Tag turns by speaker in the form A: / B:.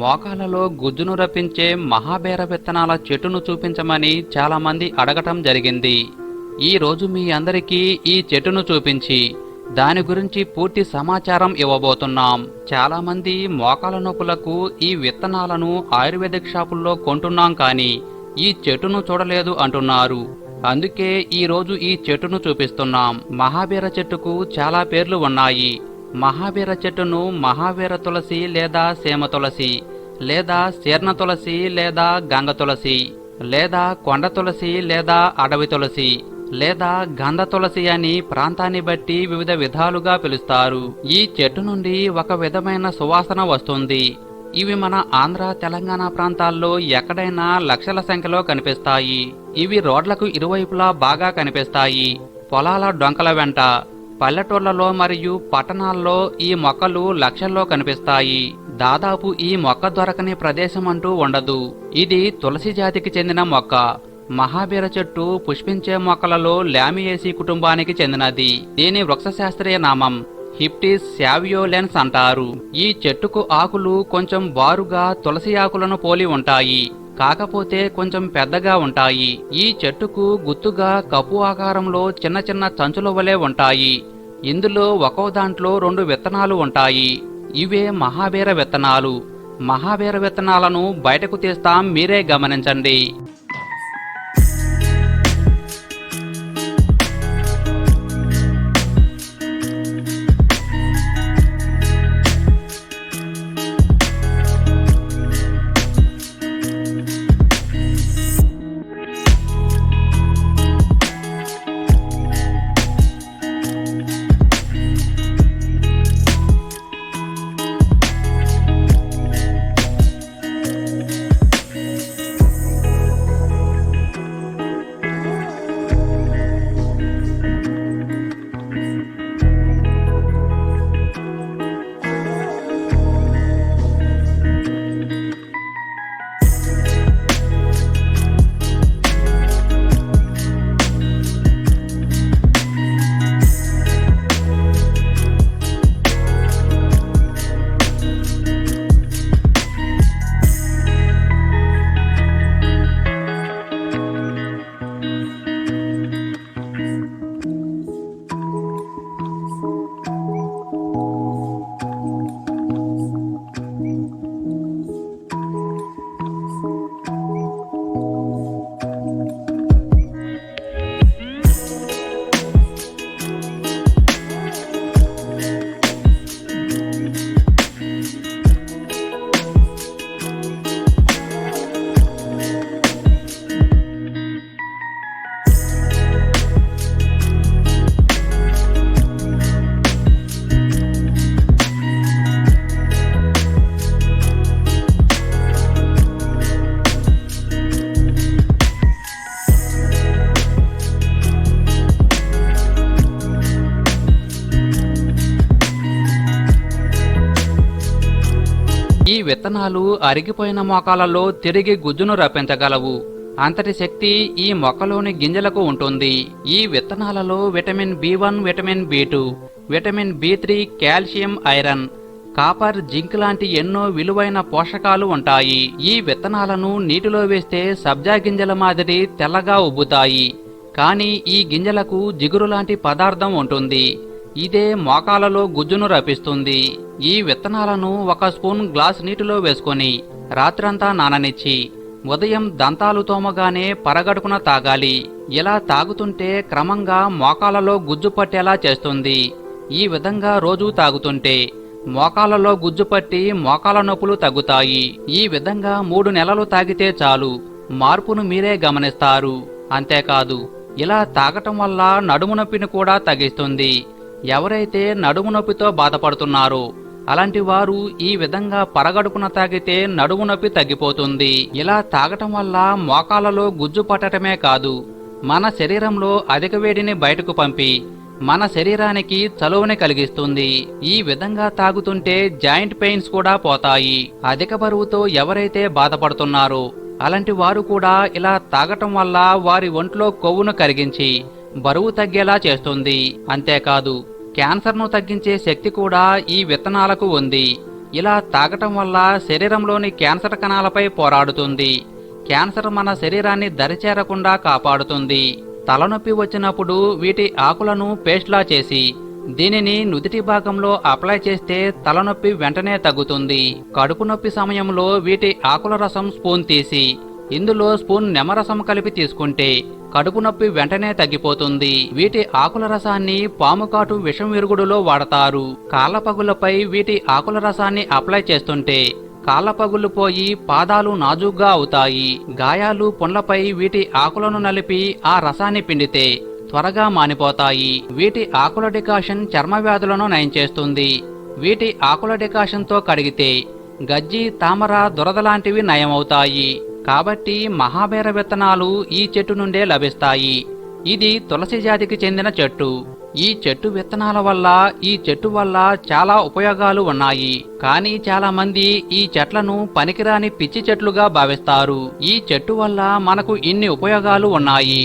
A: మోకాలలో గుజ్జును రప్పించే మహాబేర విత్తనాల చెట్టును చూపించమని చాలామంది అడగటం జరిగింది. ఈరోజు మీ అందరికీ ఈ చెట్టును చూపించి దాని గురించి పూర్తి సమాచారం ఇవ్వబోతున్నాం. చాలామంది మోకాల నొప్పులకు ఈ విత్తనాలను ఆయుర్వేదిక్ షాపుల్లో కొంటున్నాం కానీ ఈ చెట్టును చూడలేదు అంటున్నారు. అందుకే ఈరోజు ఈ చెట్టును చూపిస్తున్నాం. మహాబీర చెట్టుకు చాలా పేర్లు ఉన్నాయి. మహావీర చెట్టును మహావీర తులసి లేదా సేమ తులసి లేదా శీర్ణ తులసి లేదా గంగ తులసి లేదా కొండ తులసి లేదా అడవి తులసి లేదా గంధ తులసి అని ప్రాంతాన్ని బట్టి వివిధ విధాలుగా పిలుస్తారు. ఈ చెట్టు నుండి ఒక విధమైన సువాసన వస్తుంది. ఇవి మన ఆంధ్ర తెలంగాణ ప్రాంతాల్లో ఎక్కడైనా లక్షల సంఖ్యలో కనిపిస్తాయి. ఇవి రోడ్లకు ఇరువైపులా బాగా కనిపిస్తాయి. పొలాల డొంకల వెంట పల్లెటూళ్ళలో మరియు పట్టణాల్లో ఈ మొక్కలు లక్షల్లో కనిపిస్తాయి. దాదాపు ఈ మొక్క దొరకని ప్రదేశం అంటూ ఉండదు. ఇది తులసి జాతికి చెందిన మొక్క. మహాబీర చెట్టు పుష్పించే మొక్కలలో లామియేసి కుటుంబానికి చెందినది. దీని వృక్షశాస్త్రీయ నామం హిప్టిస్ శావియోలెన్స్ అంటారు. ఈ చెట్టుకు ఆకులు కొంచెం బారుగా తులసి ఆకులను పోలి ఉంటాయి. కాకపోతే కొంచెం పెద్దగా ఉంటాయి. ఈ చెట్టుకు గుత్తుగా కప్పు ఆకారంలో చిన్న చిన్న చంచుల వలె ఉంటాయి. ఇందులో ఒక్కో దాంట్లో రెండు విత్తనాలు ఉంటాయి. ఇవే మహాబీర విత్తనాలు. మహాబీర విత్తనాలను బయటకు తీస్తాం మీరే గమనించండి. ఈ విత్తనాలు అరిగిపోయిన మొక్కలలో తిరిగి గుజ్జును రప్పించగలవు. అంతటి శక్తి ఈ మొక్కలోని గింజలకు ఉంటుంది. ఈ విత్తనాలలో vitamin B one vitamin B two vitamin B three calcium iron copper zinc లాంటి ఎన్నో విలువైన పోషకాలు ఉంటాయి. ఈ విత్తనాలను నీటిలో వేస్తే సబ్జా గింజల మాదిరి తెల్లగా ఉబ్బుతాయి. కానీ ఈ గింజలకు జిగురు లాంటి పదార్థం ఉంటుంది. ఇదే మోకాలలో గుజ్జును రప్పిస్తుంది ఈ విత్తనాలను ఒక స్పూన్ గ్లాస్ నీటిలో వేసుకొని రాత్రంతా నాననిచ్చి ఉదయం దంతాలు తోమగానే పరగడుపున తాగాలి. ఇలా తాగుతుంటే క్రమంగా మోకాలలో గుజ్జు పట్టేలా చేస్తుంది. ఈ విధంగా రోజూ తాగుతుంటే మోకాలలో గుజ్జు పట్టి మోకాల నొప్పులు తగ్గుతాయి. ఈ విధంగా మూడు నెలలు తాగితే చాలు. మార్పును మీరే గమనిస్తారు. అంతేకాదు ఇలా తాగటం వల్ల నడుము నొప్పిని కూడా తగ్గిస్తుంది. ఎవరైతే నడుము నొప్పితో బాధపడుతున్నారో అలాంటి వారు ఈ విధంగా పరగడుపున తాగితే నడుము నొప్పి తగ్గిపోతుంది. ఇలా తాగటం వల్ల మోకాలలో గుజ్జు పట్టటమే కాదు మన శరీరంలో అధిక వేడిని బయటకు పంపి మన శరీరానికి చలువని కలిగిస్తుంది. ఈ విధంగా తాగుతుంటే జాయింట్ పెయిన్స్ కూడా పోతాయి. అధిక బరువుతో ఎవరైతే బాధపడుతున్నారో అలాంటి వారు కూడా ఇలా తాగటం వల్ల వారి ఒంట్లో కొవ్వును కరిగించి బరువు తగ్గేలా చేస్తుంది. అంతేకాదు క్యాన్సర్ను తగ్గించే శక్తి కూడా ఈ విత్తనాలకు ఉంది. ఇలా తాగటం వల్ల శరీరంలోని క్యాన్సర్ కణాలపై పోరాడుతుంది. క్యాన్సర్ మన శరీరాన్ని దరిచేరకుండా కాపాడుతుంది. తలనొప్పి వచ్చినప్పుడు వీటి ఆకులను పేస్ట్లా చేసి దీనిని నుదిటి భాగంలో అప్లై చేస్తే తలనొప్పి వెంటనే తగ్గుతుంది. కడుపు నొప్పి సమయంలో వీటి ఆకుల రసం స్పూన్ తీసి ఇందులో స్పూన్ నిమ్మరసం కలిపి తీసుకుంటే కడుపు నొప్పి వెంటనే తగ్గిపోతుంది. వీటి ఆకుల రసాన్ని పాము కాటు విషం విరుగుడులో వాడతారు. కాళ్ళ పగులపై వీటి ఆకుల రసాన్ని అప్లై చేస్తుంటే కాళ్ళపగులు పోయి పాదాలు నాజూగ్గా అవుతాయి. గాయాలు పుండ్లపై వీటి ఆకులను నలిపి ఆ రసాన్ని పిండితే త్వరగా మానిపోతాయి. వీటి ఆకుల డికాషన్ చర్మ వ్యాధులను నయం చేస్తుంది. వీటి ఆకుల డికాషన్తో కడిగితే గజ్జి తామర దురద లాంటివి నయమవుతాయి. కాబట్టి మహాబేర విత్తనాలు ఈ చెట్టు నుండే లభిస్తాయి. ఇది తులసి జాతికి చెందిన చెట్టు. ఈ చెట్టు విత్తనాల వల్ల ఈ చెట్టు వల్ల చాలా ఉపయోగాలు ఉన్నాయి. కానీ చాలా మంది ఈ చెట్లను పనికిరాని పిచ్చి చెట్లుగా భావిస్తారు. ఈ చెట్టు వల్ల మనకు ఇన్ని ఉపయోగాలు ఉన్నాయి.